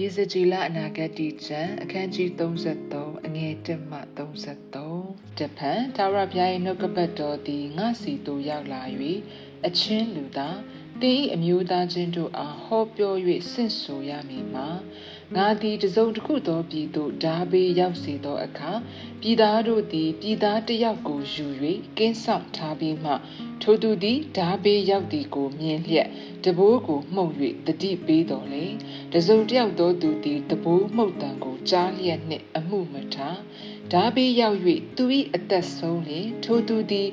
ရေစကြည်လအနာဂတ်တီချံအခန်းကြီး33အငယ်1မှ33တဖန်သာရဗျာရဲ့နှုတ်ကပတ်တော်သည်ငါစီသို့ရောက်လာ၍အချင်းလူသားတင်းဤအမျိုးသားချင်းတို့အားဟောပြော၍ဆင့်ဆိုရမည်မှာ ငါသည်တစုံတစ်ခုသောပြည်သို့ဓာဘေးရောက်စေသောအခါပြည်သားတို့သည်ပြည်သားတစ်ယောက်ကိုယူ၍ကင်းဆောင်ထားပြီးမှထိုသူသည်ဓာဘေးရောက်သည်ကိုမြင်လျက်တဘိုးကိုမှုန်၍တတိပေးတော်လေတစုံတစ်ယောက်သောသူသည်တဘိုးမှုတ်တံကိုကြားလျက်နှင့်အမှုမထားဓာဘေးရောက်၍သူ၏အသက်ဆုံးလျင်ထိုသူသည်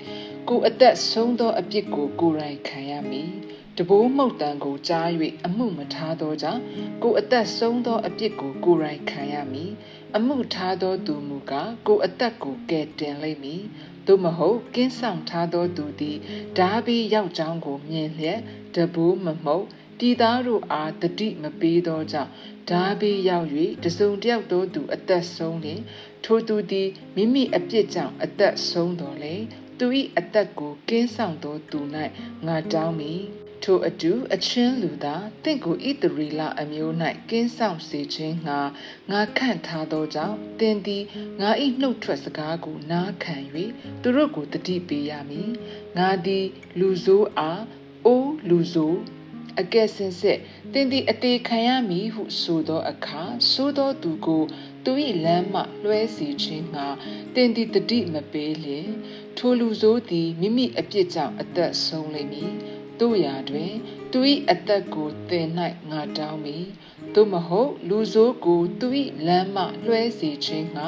ကိုအသက်ဆုံးသောအပြစ်ကိုကိုယ်တိုင်ခံရမည် တဘိုးမှုတ်တံကိုကြား၍အမှုမထားသောကြောင့်ကိုအသက်ဆုံးသောအပြစ်ကိုကိုယ်တိုင်ခံရမည်အမှုထားသောသူမူကားကိုအသက်ကိုကယ်တင်လိမ့်မည်သို့မဟုတ်ကင်းဆောင်ထားသောသူသည်ဓာဘီရောက်ကြောင်းကိုမြင်လျက်တဘိုးမမှုတ်ပြည်သားတို့အားတတိမပေးသောကြောင့်ဓာဘီရောက်၍တစုံတယောက်သောသူအသက်ဆုံးလျင်ထိုသူသည်မိမိအပြစ်ကြောင့်အသက်ဆုံးတော်လေသူ၏အသက်ကိုကင်းဆောင်သောသူ၌ငါတောင်းမည် ထိုအတူအချင်းလူသာတင့်ကိုဣတရီလအမျိုး၌ကင်းဆောင်စေခြင်းငါငါခန့်ထားသောကြောင့်တင်သည်ငါ၏နှုတ်ထွက်စကားကိုနားခံ၍သူတို့ကိုတတိပေးရမည်ငါသည်လူဆိုးအားအိုးလူဆိုးအကဲစင်စစ်တင်သည်အသေးခံရမည်ဟုဆိုသောအခါဆိုသောသူကိုသူ၏လမ်းမှလွှဲစေခြင်းငါတင်သည်တတိမပေးလျင်ထိုလူဆိုးသည်မိမိအပြစ်ကြောင့်အသက်ဆုံးလိမ့်မည် တို့ရာတွင် သူ၏အသက်ကိုသင်၌ငါတောင်းမည်သို့မဟုတ်လူဆိုးကိုသူ၏လမ်းမှလွှဲစေခြင်းငါ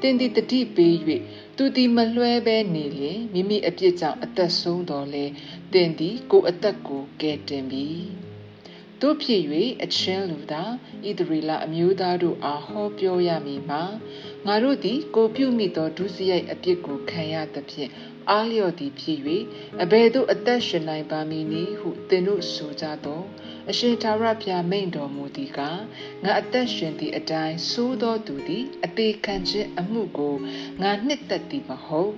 တင်သည်တတိပေး၍သူသည်မလွှဲဘဲနေလျင်မိမိအပြစ်ကြောင့်အသက်ဆုံးတော်လဲတင်သည်ကိုအသက်ကိုကယ်တင်ပြီတို့ဖြစ်၍အချင်းလူသာဣသရေလအမျိုးသားတို့အားဟောပြောရမည်မှာငါတို့သည်ကိုပြုမိသောဒုစရိုက်အပြစ်ကိုခံရသဖြင့် အားလျော်သည်ဖြစ်၍အဘယ်သို့အသက်ရှင်နိုင်ပါမည်နည်းဟုသင်တို့ဆိုကြသောအရှင်သာရဖျားမိန်တော်မူသည်ကငါအသက်ရှင်သည့်အတိုင်းသိုးသောသူသည်အသေးခံခြင်းအမှုကိုငါနှစ်သက်သည်မဟုတ်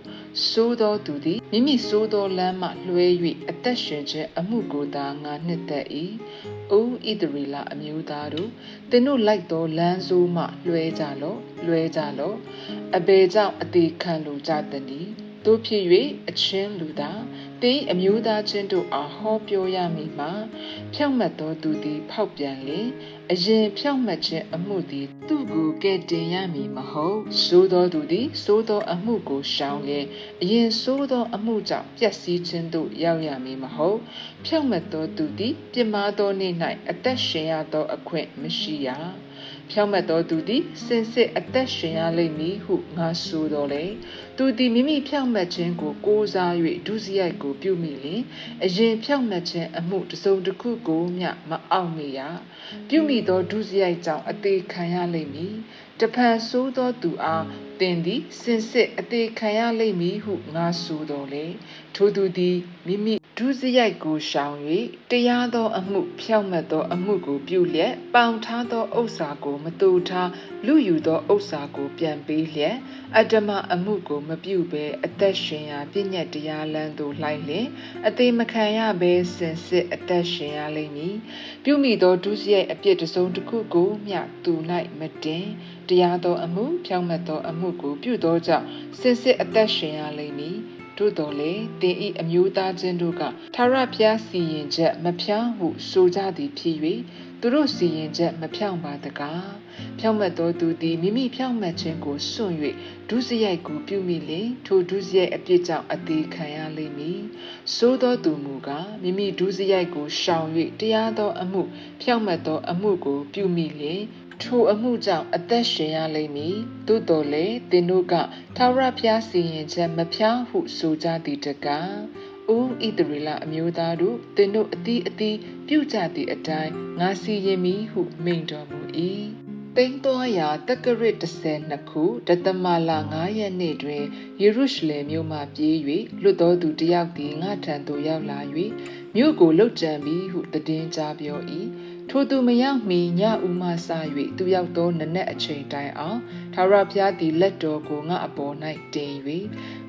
သိုးသောသူသည်မိမိသိုးသောလမ်းမှလွှဲ၍အသက်ရှင်ခြင်းအမှုကိုသာငါနှစ်သက်၏အိုဣသရေလအမျိုးသားတို့သင်တို့လိုက်သောလမ်းဆိုးမှလွှဲကြလော့လွှဲကြလော့အဘယ်ကြောင့်အသေးခံလိုကြသနည်း တို့ဖြစ်၍အချင်းလူသာတင်းအမျိုးသားချင်းတို့အားဟောပြောရမည်မှာဖြောင့်မတ်သောသူသည် ဖောက်ပြန်လေအရင်ဖြောင့်မတ်ခြင်းအမှုသည် သူ့ကိုကဲ့တင်ရမည်မဟုတ်ဆိုသောသူသည်ဆိုသောအမှုကိုရှောင်လျင်အရင်ဆိုသောအမှုကြောင့်ပျက်စီးခြင်းသို့ရောက်ရမည်မဟုတ်ဖြောင့်မတ်သောသူသည်ပြစ်မှားသောနေ့၌အသက်ရှင်ရသောအခွင့်မရှိရ ဖြောင့်မတ်သောသူသည်စင်စစ်အသက်ရှင်ရလိမ့်မည်ဟုငါဆိုတော်လေသူသည်မိမိဖြောင့်မတ်ခြင်းကိုကိုးစား၍ဒုစရိုက်ကိုပြုမိလျင်အရင်ဖြောင့်မတ်ခြင်းအမှုတစ်စုံတစ်ခုကိုမျှမအောင်မေရပြုမိသောဒုစရိုက်ကြောင့်အသေးခံရလိမ့်မည်တဖန်ဆိုးသောသူအားသင်သည်စင်စစ်အသေးခံရလိမ့်မည်ဟုငါဆိုတော်လေထိုသူသည်မိမိဒုစရိုက်ကိုရှောင်၍တရားသောအမှုဖြောင့်မတ်သောအမှုကိုပြုလျက်ပေါင်ထားသောဥစ္စာကိုမတူထား လူယူသောဥစ္စာကိုပြန်ပေးလျက်အတ္တမအမှုကိုမပြုဘဲအသက်ရှင်ရာပြည့်ညတ်တရားလမ်းသို့လိုက်လျင်အသေးမခံရဘဲစင်စစ်အသက်ရှင်ရလိမ့်မည်ပြုမိသောဒုစရိုက်အပြစ်တစ်စုံတစ်ခုကိုမျှသူ၌မတင်တရားသောအမှုဖြောင့်မတ်သောအမှုကိုပြုသောကြောင့်စင်စစ်အသက်ရှင်ရလိမ့်မည်တို့တော်လေတင်ဤအမျိုးသားချင်းတို့ကထာဝရဘုရားစီရင်ချက်မဖြောင်းဟုဆိုကြသည်ဖြစ်၍ သူတို့စီရင်ချက်မဖြောင်းပါတကားဖြောင့်မတ်သောသူသည်မိမိဖြောင့်မတ်ခြင်းကိုစွန့်၍ဒုစရိုက်ကိုပြုမိလင်ထိုဒုစရိုက်အပြစ်ကြောင့်အသေးခံရလိမ့်မည်သို့သောသူမူကားမိမိဒုစရိုက်ကိုရှောင်၍တရားသောအမှုဖြောင့်မတ်သောအမှုကိုပြုမိလင်ထိုအမှုကြောင့်အသက်ရှင်ရလိမ့်မည်သို့တော်လေသင်တို့ကထာဝရဘုရားစီရင်ချက်မဖြောင်းဟုဆိုကြသည်တကား အိုဣတရီလအမျိုးသားတို့သင်တို့အသီးအသီးပြုကြသည့်အတိုင်းငါစီရင်မည်ဟုမိန့်တော်မူ၏တိမ်တော်ရာတက္ကရစ်12ခုဒသမလာ9ရက်နေ့တွင်ယေရုရှလင်မြို့မှပြေး၍လွတ်တော်သူတယောက်သည်ငါထံသို့ရောက်လာ၍မြို့ကိုလှုပ်ကြံပြီးဟုတည်င်းကြားပြော၏ ထိုသူမရောက်မီညဦးမှစ၍သူရောက်သောနနက်အချိန်တိုင်အောင်ထာဝရဘုရားသည်လက်တော်ကိုငါအပေါ်၌တင်၍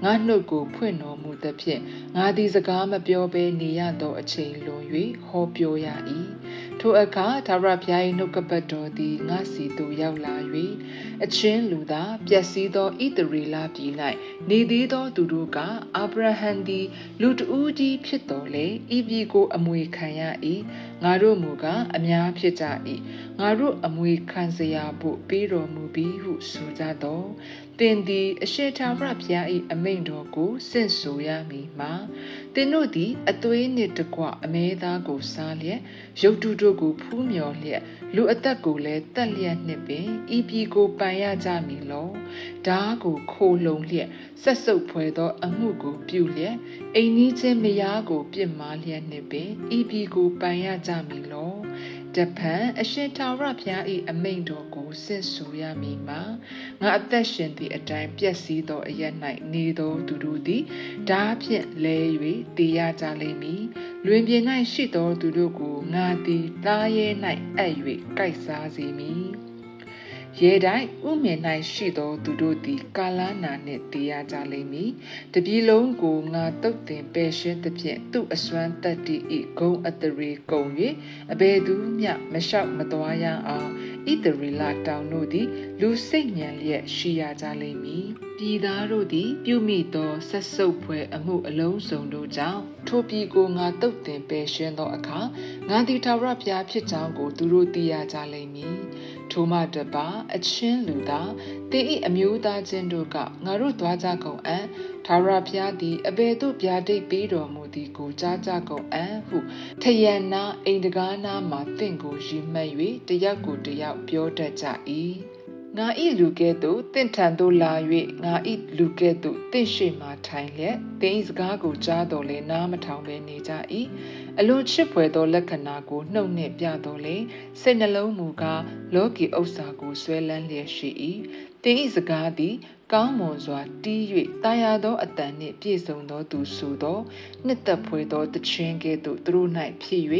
ငါနှုတ်ကိုဖွင့်တော်မူသဖြင့်ငါသည်စကားမပြောဘဲနေရသောအချိန်လွန်၍ဟောပြောရ၏ထိုအခါထာဝရဘုရား၏နှုတ်ကပတ်တော်သည်ငါစီသို့ရောက်လာ၍အချင်းလူသာပျက်စီးသောဣသရေလပြည်၌နေသေးသောသူတို့ကအာဗြဟံသည်လူတဦးကြီးဖြစ်တော်လေဤပြည်ကိုအမွေခံရ၏ငါတို့မူကားအများဖြစ်ကြ၏ငါတို့အမွေခံစရာဖို့ပေးတော်မူပြီးဟုဆိုကြသောတင်သည်အရှိထာဝရဘုရား၏အမိန့်တော်ကိုစင့်ဆိုရမည်မှာတင်တို့သည်အသွေးနှင့်တကွအမဲသားကိုစားလျက်ရုပ်တုတို့ကိုဖူးမြော်လျက်လူအသက်ကိုလည်းတက်လျက်နှင့်ပင်ဤပြည်ကိုပိုင်ရကြမည်လောဓာကိုခိုလုံလျက်ဆက်ဆုပ်ဖွယ်သော အမှုကိုပြုလျက်အိမ်နီးချင်းမယားကိုပြစ်မှားလျက်နှင့်ပင်ဤပြည်ကိုပိုင်ရကြမည်လောတပံအရှင်ထာဝရဘုရား၏အမိန့်တော်ကိုဆင့်ဆိုရမည်မှာငါအသက်ရှင်သည့်အတိုင်းပျက်စီးသောအရ၌နေသောသူတို့သည်ဓာဖြင့်လဲ၍တည်ရကြလိမ့်မည်လွင်ပြင်၌ရှိသောသူတို့ကိုငါသည်သားရဲ၌အပ်၍ကိုက်စားစေမည် ရဲတိုင်းဥမြင်၌ရှိသောသူတို့သည် ကာလနာနှင့်တည်ရကြလိမ့်မည်တပြည်လုံးကိုငါတုတ်တင်ပယ်ရှင်းသဖြင့်သူ့အစွမ်းတတ္တိဤဂုံအတရေကုန်၍အဘယ်သူမျှမလျှောက်မသွားရအောင်ဣတရီလာတောင်တို့သည်လူစိတ်ညံလျက်ရှိရကြလိမ့်မည်ပြည်သားတို့သည် ပြုမိသောဆက်ဆုပ်ဖွယ်အမှုအလုံးစုံတို့ကြောင့်ထိုပြည်ကိုငါတုတ်တင်ပယ်ရှင်းသောအခါငါသည်ထာဝရဘုရားဖြစ်ကြောင်းကိုသူတို့သိရကြလိမ့်မည် ထိုမှတပါအချင်းလူသာတင်းဤအမျိုးသားချင်းတို့ကငါတို့သွားကြကုန်အံ့ထာဝရဘုရားသည်အဘယ်သို့ဗျာဒိတ်ပေးတော်မူသည်ကိုကြားကြကုန်အံ့ဟုထယံနာအိမ်တကားနာမှတင့်ကိုရီမှတ်၍တယောက်ကိုတယောက်ပြောတတ်ကြ၏ ငါဤလူကဲ့သို့တင့်ထံသို့လာ၍ငါဤလူကဲ့သို့တင့်ရှိမှထိုင်လျက်တင်းဤစကားကိုကြားတော်လဲနားမထောင်ဘဲနေကြ၏အလွန်ချစ်ဖွယ်သောလက္ခဏာကိုနှုတ်နှင့်ပြတော်လေစိတ်နှလုံးမူကားလောကီဥစ္စာကိုဆွဲလန်းလျက်ရှိ၏တင်းဤစကားသည် ကောင်းမွန်စွာတီး၍တာယာသောအတန်နှင့်ပြည့်စုံသောသူဆိုသောနှစ်သက်ဖွယ်သောတခြင်းကဲ့သို့သူတို့၌ဖြစ်၍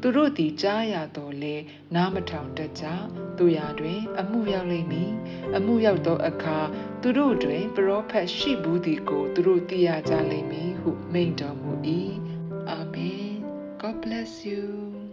သူတို့သည်ကြားရတော်လဲနားမထောင်တတ်ကြသူရာတွင် အမှုရောက်လိမ့်မည်အမှုရောက်သောအခါသူတို့တွင် ပရောဖက်ရှိဘူးသည်ကိုသူတို့သိရကြလိမ့်မည်ဟုမိန့်တော်မူ၏အာမင် God bless you